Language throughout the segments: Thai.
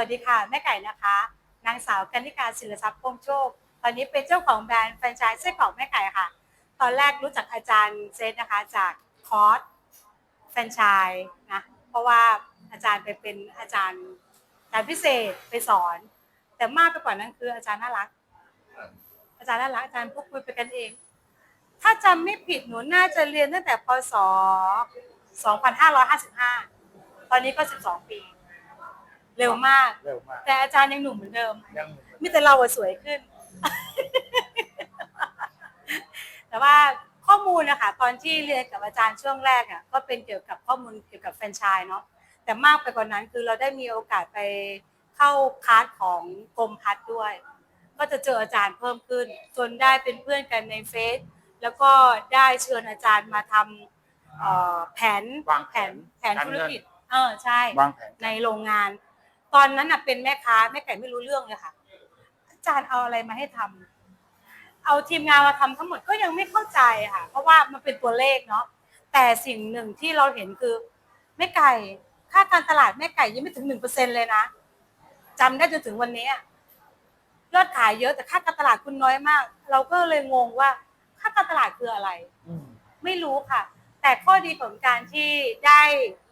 วัสดีค่ะ แม่ไก่นะคะ นางสาวกันิการศิลทรัพย์พงโชค ตอนนี้เป็นเจ้าของแบรนด์แฟรนไชส์ไส้กรอกแม่ไก่ค่ะ ตอนแรกรู้จักอาจารย์เซตนะคะจากคอร์สแฟรนไชส์นะ เพราะว่าอาจารย์ไปเป็นอาจารย์อาจารย์พิเศษไปสอน แต่มากไปกว่านั้นคืออาจารย์น่ารัก อาจารย์น่ารักอาจารย์พูดคุยไปกันเอง ถ้าจำไม่ผิดหนูน่าจะเรียนตั้งแต่พศ 2555 ตอนนี้ก็ 12 ปี เร็วมาก เร็วมากแต่อาจารย์ยังหนุ่มเหมือนเดิมยังมีแต่เราอะสวยขึ้น แต่ว่าข้อมูลนะคะตอนที่เรียนกับอาจารย์ช่วงแรกอะก็เป็นเกี่ยวกับข้อมูลเกี่ยวกับแฟรนไชส์เนาะแต่มากไปกว่านั้นคือเราได้มีโอกาสไปเข้าคลาสของกรมพัฒน์ด้วย ก็จะเจออาจารย์เพิ่มขึ้น จนได้เป็นเพื่อนกันในเฟซแล้วก็ได้เชิญอาจารย์มาทำเอ่อแผนวางแผแผนนแผนการธุรเงิน กิจ เออใช่ วางแผน ในโรงงาน ตอนนั้นน่ะเป็นแม่ค้าแม่ไก่ไม่รู้เรื่องเลยค่ะ อาจารย์เอาอะไรมาให้ทำเอาทีมงานมาทำทั้งหมดก็ยังไม่เข้าใจค่ะ เพราะว่ามันเป็นตัวเลขเนาะแต่สิ่งหนึ่งที่เราเห็นคือแม่ไก่ค่าการตลาดแม่ไก่ยังไม่ถึงหนึ่งเปอร์เซ็นเลยนะจำได้จนถึงวันนี้อะยอดขายเยอะแต่ค่าการตลาดคุณน้อยมาก เราก็เลยงงว่าค่าการตลาดคืออะไรอืมไม่รู้ค่ะ แต่ข้อดีของการที่ได้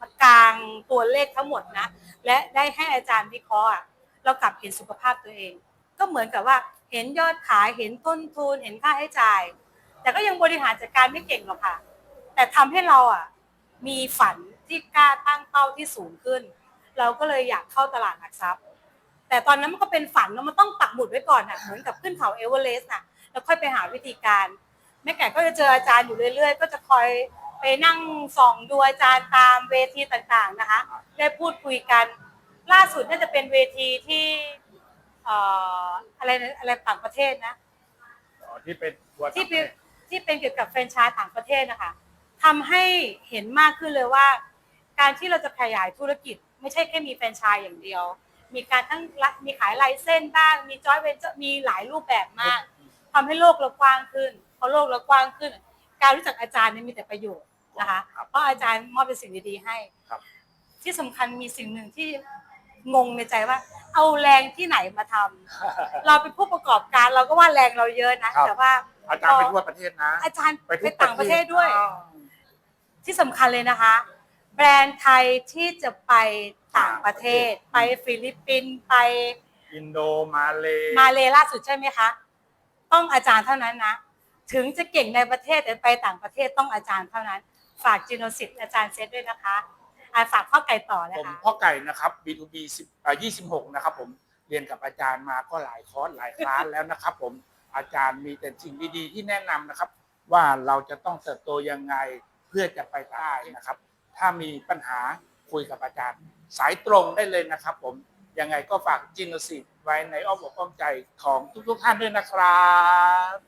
มากลางตัวเลขทั้งหมดนะ และได้ให้อาจารย์วิเคราะห์อะเรากลับเห็นสุขภาพตัวเอง ก็เหมือนกับว่าเห็นยอดขายเห็นต้นทุนเห็นค่าใช้จ่าย แต่ก็ยังบริหารจัดการไม่เก่งหรอกค่ะ แต่ทำให้เราอะมีฝันที่กล้าตั้งเป้าที่สูงขึ้น เราก็เลยอยากเข้าตลาดหลักทรัพย์ แต่ตอนนั้นมันก็เป็นฝันแล้วมันต้องปักหมุดไว้ก่อนอะเหมือนกับขึ้นเขาเอเวอเรสต์น่ะแล้วค่อยไปหาวิธีการแม่ไก่ก็จะเจออาจารย์อยู่เรื่อยๆ ก็จะคอย ไปนั่งส่องดูอาจารย์ตามเวทีต่างๆนะคะ ได้พูดคุยกัน ล่าสุดน่าจะเป็นเวทีที่เอ่ออะไรนะอะไรต่างประเทศนะ อ๋อที่เป็นตัวที่เป็นที่เป็นเกี่ยวกับแฟรนไชส์ต่างประเทศนะคะทำให้เห็นมากขึ้นเลยว่า การที่เราจะขยายธุรกิจ ไม่ใช่แค่มีแฟรนไชส์อย่างเดียว มีการทั้งละมีขายไลเส้นบ้าง มีจอยเวนเจอร์มีหลายรูปแบบมากทำให้โลกเรากว้างขึ้นพอโลกเรากว้างขึ้น การรู้จักอาจารย์เนี่ยมีแต่ประโยชน์นะคะครับเพราะอาจารย์มอบเป็นสิ่งดีๆให้ครับที่สำคัญมีสิ่งหนึ่งที่งงในใจว่า เอาแรงที่ไหนมาทำเราเป็นผู้ประกอบการเราก็ว่าแรงเราเยอะนะครับแต่ว่าอาจารย์ไปทั่วประเทศนะ อาจารย์ไปไปทุกต่างประเทศด้วยอ้าวที่สำคัญเลยนะคะ แบรนด์ไทยที่จะไปต่างประเทศ ไปฟิลิปปินส์ไปอินโดมาเลมาเลล่าสุดใช่ไหมคะ ต้องอาจารย์เท่านั้นนะ ถึงจะเก่งในประเทศแต่ไปต่างประเทศต้องอาจารย์เท่านั้น ฝากจิโนสิตอาจารย์เซตด้วยนะคะอ่าฝากข้อไก่ต่อนะผมคะพ่อไก่นะครับ B2B 10อ่า26 นะครับผมเรียนกับอาจารย์มาก็หลายคอร์สหลายคลาสแล้วนะครับ ผมอาจารย์มีแต่สิ่งดีๆที่แนะนำนะครับ ว่าเราจะต้องเติบโตยังไงเพื่อจะไปได้นะครับ ถ้ามีปัญหาคุยกับอาจารย์ สายตรงได้เลยนะครับ ผมยังไงก็ฝากจินสิตไว้ในอ้อมอกอ้อมใจของทุกๆท่านด้วยนะครับ